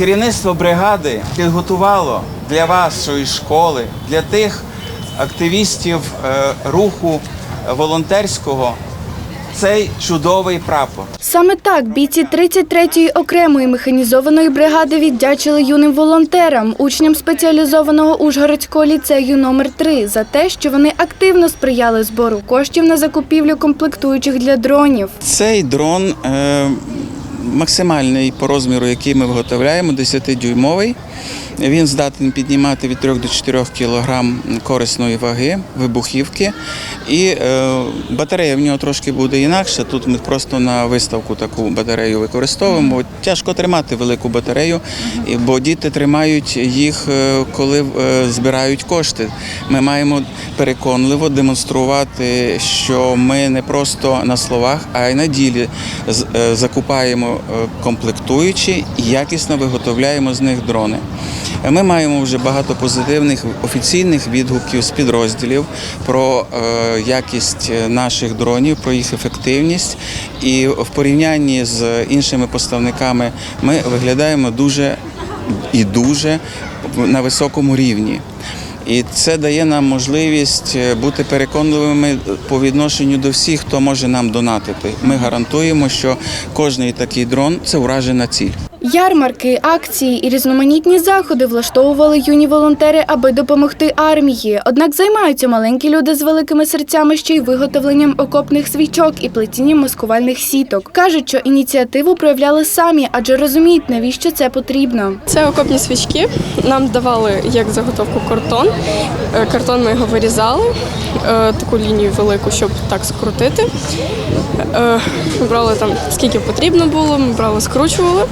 керівництво бригади підготувало для вашої школи, для тих активістів е, руху волонтерського цей чудовий прапор. Саме так бійці 33-ї окремої механізованої бригади віддячили юним волонтерам, учням спеціалізованого Ужгородського ліцею номер 3 за те, що вони активно сприяли збору коштів на закупівлю комплектуючих для дронів. Цей дрон е, максимальний по розміру, який ми виготовляємо, 10-дюймовий. Він здатен піднімати від 3 до 4 кг корисної ваги, вибухівки. І е, батарея в нього трошки буде інакша. Тут ми просто на виставку таку батарею використовуємо. Тяжко тримати велику батарею, бо діти тримають їх, е, коли е, збирають кошти. Ми маємо переконливо демонструвати, що ми не просто на словах, а й на ділі е, закупаємо комплектуючі і якісно виготовляємо з них дрони. Е, Ми маємо вже багато позитивних офіційних відгуків з підрозділів про е, якість е, наших дронів, про їх ефективність. І в порівнянні з іншими поставниками ми виглядаємо дуже і дуже на високому рівні. І це дає нам можливість е, бути переконливими по відношенню до всіх, хто може нам донатити. Ми гарантуємо, що кожний такий дрон це уражена ціль. Ярмарки, акції і різноманітні заходи влаштовували юні волонтери, аби допомогти армії. Однак займаються маленькі люди з великими серцями ще й виготовленням окопних свічок і плетінням маскувальних сіток. кажуть, що ініціативу проявляли самі, адже розуміють, навіщо це потрібно. Це окопні свічки. Нам давали як заготовку картон. Е, Картон ми його вирізали, е, таку лінію велику, щоб так скрутити. Е, Ми брали там скільки потрібно було, ми брали, скручували.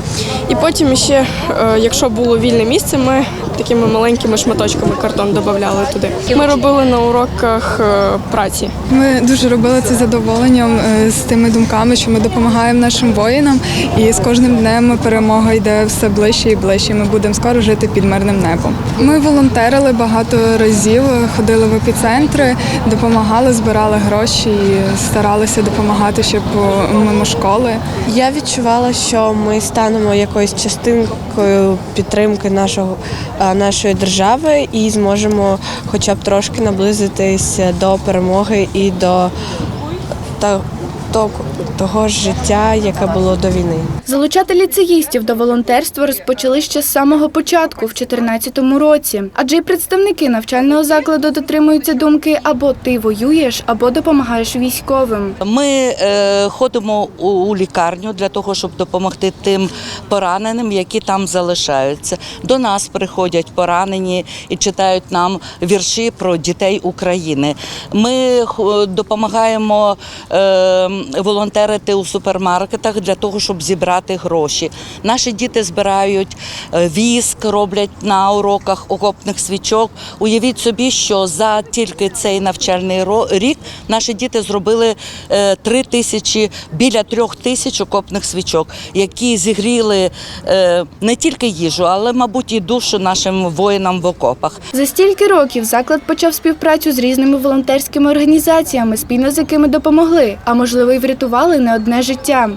І потім ще, е, якщо було вільне місце, ми такими маленькими шматочками картон додавали туди. Ми робили на уроках е, праці. Ми дуже робили це задоволенням з тими думками, що ми допомагаємо нашим воїнам, і з кожним днем перемога йде все ближче і ближче. Ми будемо скоро жити під мирним небом. Ми волонтерили багато разів, ходили в епіцентри, допомагали, збирали гроші і старалися допомагати ще мимо школи. Я відчувала, що ми станемо якоюсь частинкою підтримки нашого, е, нашої держави і зможемо хоча б трошки наблизитись до перемоги і до та- того, того ж життя, яке було до війни. Залучати ліцеїстів до волонтерства розпочали ще з самого початку, в 2014 році. Адже й представники навчального закладу дотримуються думки або ти воюєш, або допомагаєш військовим. Ми е, ходимо у, у лікарню для того, щоб допомогти тим пораненим, які там залишаються. До нас приходять поранені і читають нам вірші про дітей України. Ми допомагаємо е, волонтерити у супермаркетах для того, щоб зібрати гроші. Наші діти збирають е, віск, роблять на уроках окопних свічок. Уявіть собі, що за тільки цей навчальний рік наші діти зробили е, три тисячі біля трьох тисяч окопних свічок, які зігріли е, не тільки їжу, але, мабуть, і душу нашим воїнам в окопах. За стільки років заклад почав співпрацю з різними волонтерськими організаціями, спільно з якими допомогли, а можливо й врятували не одне життя.